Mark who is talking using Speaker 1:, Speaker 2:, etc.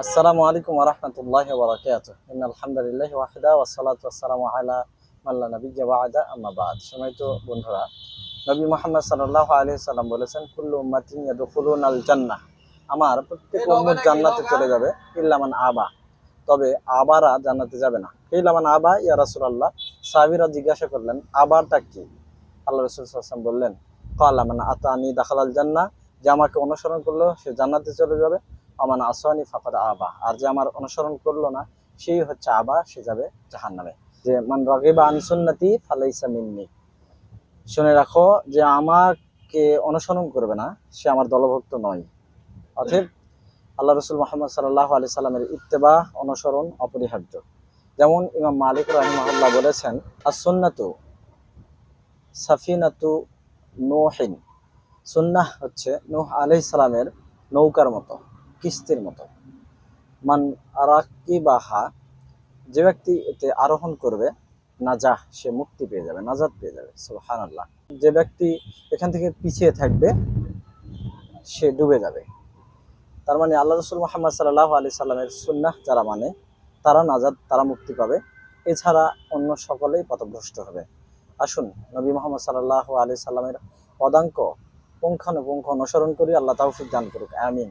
Speaker 1: আসসালামু আলাইকুম ওরহমতুল্লাহ বরাকাত আলহামদুলিল্লাহ ওয়াহিদা ওয়াসালাত ওয়াসালামু আলা মাল্লা নবিজ্জা ওয়াদা আম্মা বাদ। সময়ত বন্ধুরা, নবী মোহাম্মদ সাল্লাল্লাহু আলাইহি সাল্লাম বলেছেন, কুল্লু উম্মাতিন আল জান্নাহ। আমার প্রত্যেক উম্মত জান্নাতে চলে যাবে ইল্লামান আবা। তবে আবারা জান্নাতে যাবে না। ইল্লামান আবা, ইয়া রাসূলুল্লাহ। সাহাবীরা জিজ্ঞাসা করলেন, আবারটা কি? আল্লাহ রাসূল সাল্লাল্লাহু বললেন, ক্বালা মান আতানি দাখালাল জান্নাহ। যে আমাকে অনুসরণ করল, সে জান্নাতে চলে যাবে। আমান আসওয়ানি ফাকাদ আবা। আর যে আমার অনুসরণ করল না, সেই হচ্ছে আবা, সে যাবে জাহান্নামে। যে মান রাগিবা আন সুন্নতি ফালাইসা মিন্নি। শুনে রাখো যে আমাকে অনুসরণ করবে না, সে আমার দলভুক্ত নয়। অতএব আল্লাহ রসুল মোহাম্মদ সাল্লাহ আলি সাল্লামের ইত্তেবা, অনুসরণ অপরিহার্য। যেমন ইমাম মালিক রহিমাহুল্লাহ বলেছেন আর সুন্নাতু সাফিনাতু নোহিন। সুন্নাহ হচ্ছে নূহ আলাইহিস সালামের নৌকার মতো। কিস্তির মতো। মান আরাকি বাহা যে ব্যক্তি এতে আরোহণ করবে, নাজাহ, সে মুক্তি পেয়ে যাবে, নাজাদ পেয়ে যাবে আল্লাহ যে ব্যক্তি এখান থেকে পিছিয়ে থাকবে, সে ডুবে যাবে। তার মানে আল্লাহ রসুল মোহাম্মদ সাল্লাহ আলি সাল্লামের সুন্নাহ যারা মানে তারা নাজাদ, তারা মুক্তি পাবে। এছাড়া অন্য সকলেই পথভ্রষ্ট হবে। আসুন, নবী মোহাম্মদ সাল্লাহ আলি সাল্লামের পদাঙ্ক পুঙ্খানুপুঙ্খ অনুসরণ করি, আল্লাহ তাওফিক দান করুক, আমিন।